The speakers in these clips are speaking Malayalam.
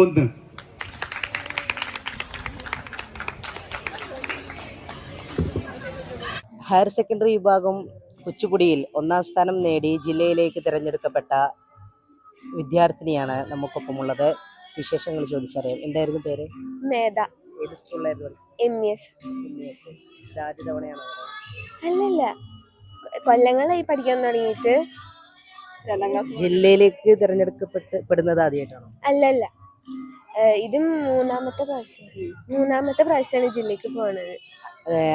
ഒന്ന്. ഹയർ സെക്കൻഡറി വിഭാഗം കുച്ചുപുടിയിൽ ഒന്നാം സ്ഥാനം നേടി ജില്ലയിലേക്ക് തിരഞ്ഞെടുക്കപ്പെട്ട വിദ്യാർത്ഥിനിയാണ് നമുക്കൊപ്പമുള്ളത്. വിശേഷങ്ങൾ ചോദിച്ചറിയാം. എന്തായിരുന്നു പേര്? മേധ ഏത് സ്കൂളിലായിരുന്നു? എം എസ് ഇത് ആദ്യ തവണയാണോ? അല്ലല്ല. കൊല്ലങ്ങളായി പഠിക്കാൻ തുടങ്ങിയിട്ട് ജില്ലയിലേക്ക് തിരഞ്ഞെടുക്കപ്പെട്ട് പെടുന്നത് ആദ്യമായിട്ടാണോ? അല്ലല്ല. ഇത് മൂന്നാമത്തെ പ്രാവശ്യം. മൂന്നാമത്തെ പ്രാവശ്യമാണ് ജില്ലക്ക് പോണത്.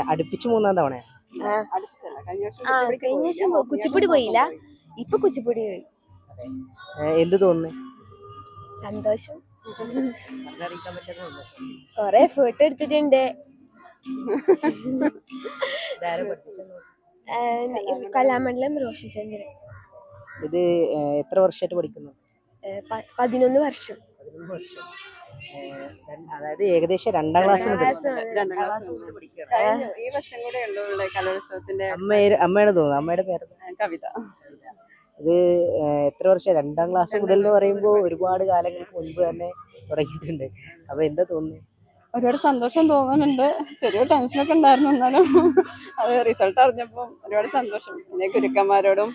അടുപ്പിച്ച് മൂന്നാം തവണ ആ. കഴിഞ്ഞ വർഷം പോ- കുച്ചിപ്പുടി പോയില്ല. ഇപ്പൊ കുച്ചിപ്പുടി പോയി. എന്ത് തോന്നുന്നു? സന്തോഷം. കൊറേ ഫോട്ടോ എടുത്തിട്ടുണ്ട്. കലാമണ്ഡലം. റോഷൻ ചന്ദ്രൻ ഇത് ഏഹ് എത്ര വർഷമായിട്ട് പഠിക്കുന്നു? ഏഹ് പ- പതിനൊന്ന് വർഷം. വർഷം. അതായത് ഏകദേശം രണ്ടാം ക്ലാസ് മുതൽ. രണ്ടാം ക്ലാസ് മുതൽ പഠിക്കുകയാണ്. ഈ വർഷം കൂടെ ഉള്ളൂ കലോത്സവത്തിന്റെ അമ്മ അമ്മയാണ് തോന്നുന്നു. അമ്മയുടെ പേര് കവിത. ഇത് എത്ര വർഷം? രണ്ടാം ക്ലാസ് മുതൽ എന്ന് പറയുമ്പോൾ ഒരുപാട് കാലങ്ങൾക്ക് മുൻപ് തന്നെ തുടങ്ങിയിട്ടുണ്ട്. അപ്പൊ എന്താ തോന്നുന്നത് ഒരുപാട് സന്തോഷം തോന്നുന്നുണ്ട്. ചെറിയ ടെൻഷനൊക്കെ ഉണ്ടായിരുന്നു എന്നാലും അത് റിസൾട്ട് അറിഞ്ഞപ്പോൾ ഒരുപാട് സന്തോഷം. പിന്നെ ഗുരുക്കന്മാരോടും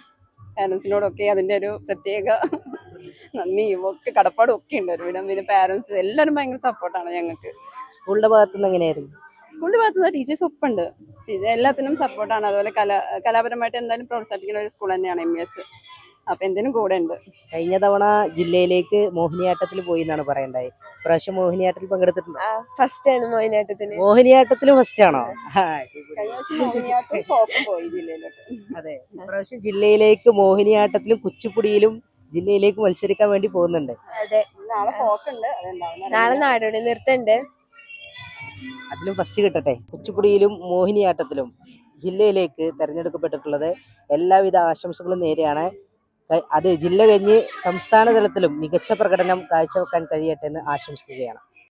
പാരൻസിനോടും ഒക്കെ അതിന്റെ ഒരു പ്രത്യേക നന്ദിയും ഒക്കെ കടപ്പാടും ഒക്കെ ഉണ്ട് ഒരുവിധം. പിന്നെ പാരന്റ്സ് എല്ലാവരും ഭയങ്കര സപ്പോർട്ടാണ് ഞങ്ങൾക്ക്. സ്കൂളിന്റെ ഭാഗത്തുനിന്ന് എങ്ങനെയായിരുന്നു? സ്കൂളിന്റെ ഭാഗത്തുനിന്ന് ടീച്ചേഴ്സ് ഒപ്പുണ്ട്. എല്ലാത്തിനും സപ്പോർട്ടാണ് അതുപോലെ കല കലാപരമായിട്ട് എന്തായാലും പ്രോത്സാഹിപ്പിക്കുന്ന ഒരു സ്കൂൾ തന്നെയാണ് എം എസ് അപ്പൊ എന്തിനും കൂടെ ഉണ്ട്. കഴിഞ്ഞ തവണ ജില്ലയിലേക്ക് മോഹിനിയാട്ടത്തിൽ പോയി എന്നാണ് പറയണ്ടായി. പ്രാവശ്യം മോഹിനിയാട്ടത്തിൽ പങ്കെടുത്തിട്ടുണ്ട്? ആ ഫസ്റ്റ് ആണ് മോഹിനിയാട്ടത്തിന്. മോഹിനിയാട്ടത്തിൽ ഫസ്റ്റ് ആണോ? അതെ. പ്രാവശ്യം ജില്ലയിലേക്ക് മോഹിനിയാട്ടത്തിലും കുച്ചിപ്പുടിയിലും ജില്ലയിലേക്ക് മത്സരിക്കാൻ വേണ്ടി പോകുന്നുണ്ട്. അതെ. നാളെ നാടോടി നൃത്തമുണ്ട്. അതിലും ഫസ്റ്റ് കിട്ടട്ടെ. കുച്ചിപ്പുടിയിലും മോഹിനിയാട്ടത്തിലും ജില്ലയിലേക്ക് തെരഞ്ഞെടുക്കപ്പെട്ടിട്ടുള്ളത് എല്ലാവിധ ആശംസകളും നേരെയാണ്. അത് ജില്ല കഴിഞ്ഞ് സംസ്ഥാന തലത്തിലും മികച്ച പ്രകടനം കാഴ്ചവെക്കാൻ കഴിയട്ടെ എന്ന് ആശംസിക്കുകയാണ്.